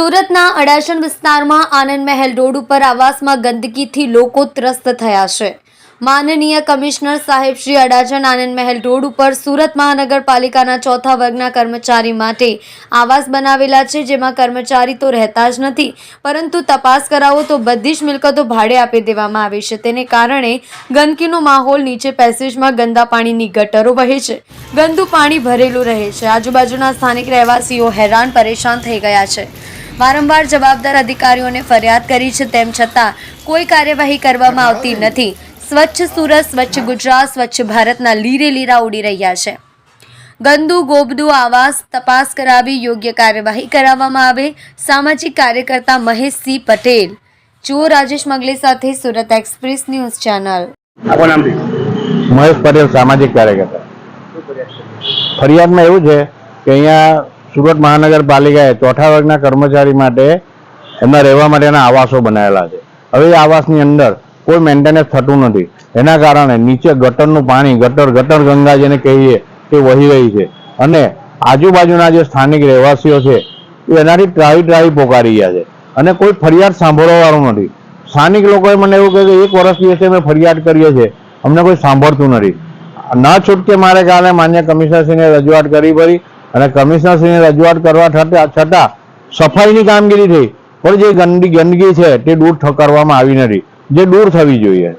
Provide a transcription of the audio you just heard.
સુરતના અડાશન વિસ્તારમાં આનંદ મહેલ રોડ ઉપર આવાસમાં ગંદકીથી લોકો ત્રસ્ત થયા છે. માનનીય કમિશનર સાહેબ શ્રી અડાજણ આનંદ મહેલ રોડ ઉપર સુરત મહાનગરપાલિકાના ચોથા વર્ગના કર્મચારી માટે આવાસ બનાવેલા છે, જેમાં કર્મચારી તો રહેતા જ નથી, પરંતુ તપાસ કરાવો તો બધી જ મિલકતો ભાડે આપી દેવામાં આવી છે. તેને કારણે ગંદકીનો માહોલ નીચે પેસેજમાં ગંદા પાણીની ગટરો વહે છે. ગંદુ પાણી ભરેલું રહે છે. આજુબાજુના સ્થાનિક રહેવાસીઓ હેરાન, પરેશાન થઈ ગયા છે. વારંવાર જવાબદાર અધિકારીઓને ફરિયાદ કરી છે તેમ છતાં કોઈ કાર્યવાહી કરવામાં આવતી નથી. સ્વચ્છ સુરત સ્વચ્છ ગુજરાત સ્વચ્છ ભારતના લીરે લીરા ઉડી રહ્યા છે. ગંદુ ગોબદુ આવાસ તપાસ કરાવી યોગ્ય કાર્યવાહી કરાવવામાં આવે. સામાજિક કાર્યકર્તા મહેશસિંહ પટેલ. જુઓ રાજેશ મગલે સાથે Surat express news channel. Mahesh Patel સામાજિક કાર્યકર્તા. ફરિયાદમાં એવું છે કે અહીંયા સુરત મહાનગરપાલિકાએ ચોથા વર્ગના કર્મચારી માટે એમના રહેવા માટેના આવાસો બનાવેલા છે. હવે એ આવાસની અંદર કોઈ મેન્ટેનન્સ થતું નથી. એના કારણે નીચે ગટરનું પાણી, ગટર ગટર ગંગા જેને કહીએ, તે વહી રહી છે. અને આજુબાજુના જે સ્થાનિક રહેવાસીઓ છે, એ એનાથી ટ્રાવી ટ્રાવી પોકારી ગયા છે. અને કોઈ ફરિયાદ સાંભળવા વાળું નથી. સ્થાનિક લોકોએ મને એવું કહ્યું કે એક વર્ષ દિવસે અમે ફરિયાદ કરીએ છીએ. અમને કોઈ સાંભળતું નથી. ન છૂટકે મારે કાલે માન્ય કમિશનરશ્રીને રજૂઆત કરી પડી. અને કમિશનરશ્રીને રજૂઆત કરવા છતાં સફાઈની કામગીરી થઈ. પણ જે ગંદી ગંદકી છે તે દૂર કરવામાં આવી નથી. જે દૂર થવી જોઈએ.